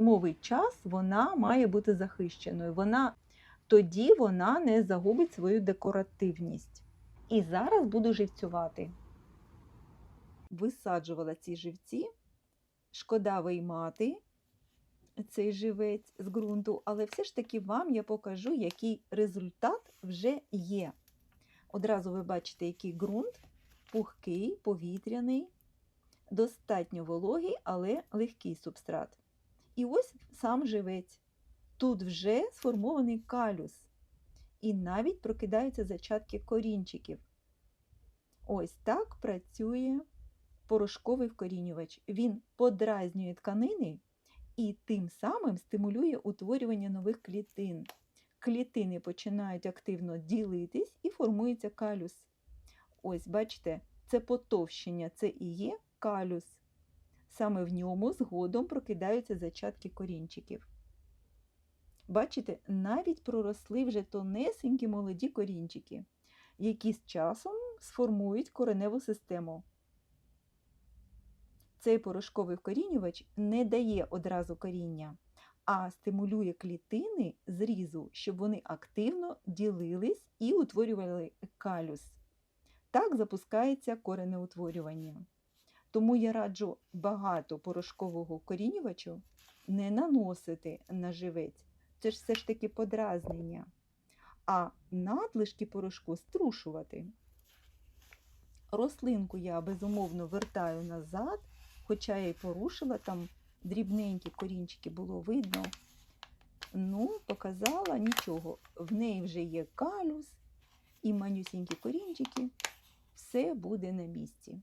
зимовий час вона має бути захищеною. Вона тоді вона не загубить свою декоративність. І зараз буду живцювати. Висаджувала ці живці. Шкода виймати цей живець з ґрунту, але все ж таки вам я покажу, який результат вже є. Одразу ви бачите, який ґрунт пухкий, повітряний, достатньо вологий, але легкий субстрат. І ось сам живець. Тут вже сформований калюс. І навіть прокидаються зачатки корінчиків. Ось так працює порошковий вкорінювач. Він подразнює тканини і тим самим стимулює утворювання нових клітин. Клітини починають активно ділитись і формується калюс. Ось, бачите, це потовщення, це і є калюс. Саме в ньому згодом прокидаються зачатки корінчиків. Бачите, навіть проросли вже тонесенькі молоді корінчики, які з часом сформують кореневу систему. Цей порошковий вкорінювач не дає одразу коріння, а стимулює клітини зрізу, щоб вони активно ділились і утворювали калюс. Так запускається коренеутворювання. Тому я раджу багато порошкового вкорінювачу не наносити на живець. Це ж все ж таки подразнення. А надлишки порошку струшувати. Рослинку я безумовно вертаю назад, хоча я й порушила, там дрібненькі корінчики було видно. Ну, показала нічого. В неї вже є калюс і манюсінькі корінчики. Все буде на місці.